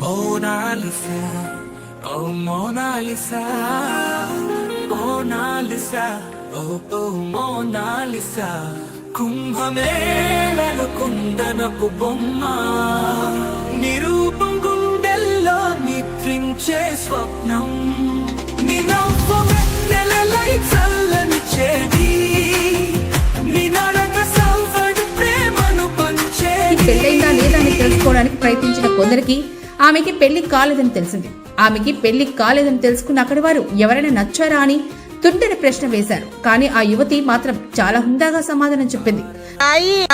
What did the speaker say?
Mona Lisa ఓ Mona Lisa Mona Lisa ఓ ఓ మోనాలిసా oh oh కుంభమేళను కుందనపు బొమ్మ నిరూపం గుండెల్లో నిద్రించే స్వప్నం. నీ నవ్వు వెన్నెలలై చల్లని చేది నీ నడక సల్వడి పెళ్ళైందా లేదా అని తెలుసుకోవడానికి ప్రయత్నించిన కొందరికి ఆమెకి పెళ్ళి కాలేదని తెలిసింది. ఆమెకి పెళ్ళి కాలేదని తెలుసుకున్న అక్కడి వారు ఎవరైనా నచ్చారా అని తుంటని ప్రశ్న వేశారు. కానీ ఆ యువతి మాత్రం చాలా హుందాగా సమాధానం చెప్పింది. అయ్యి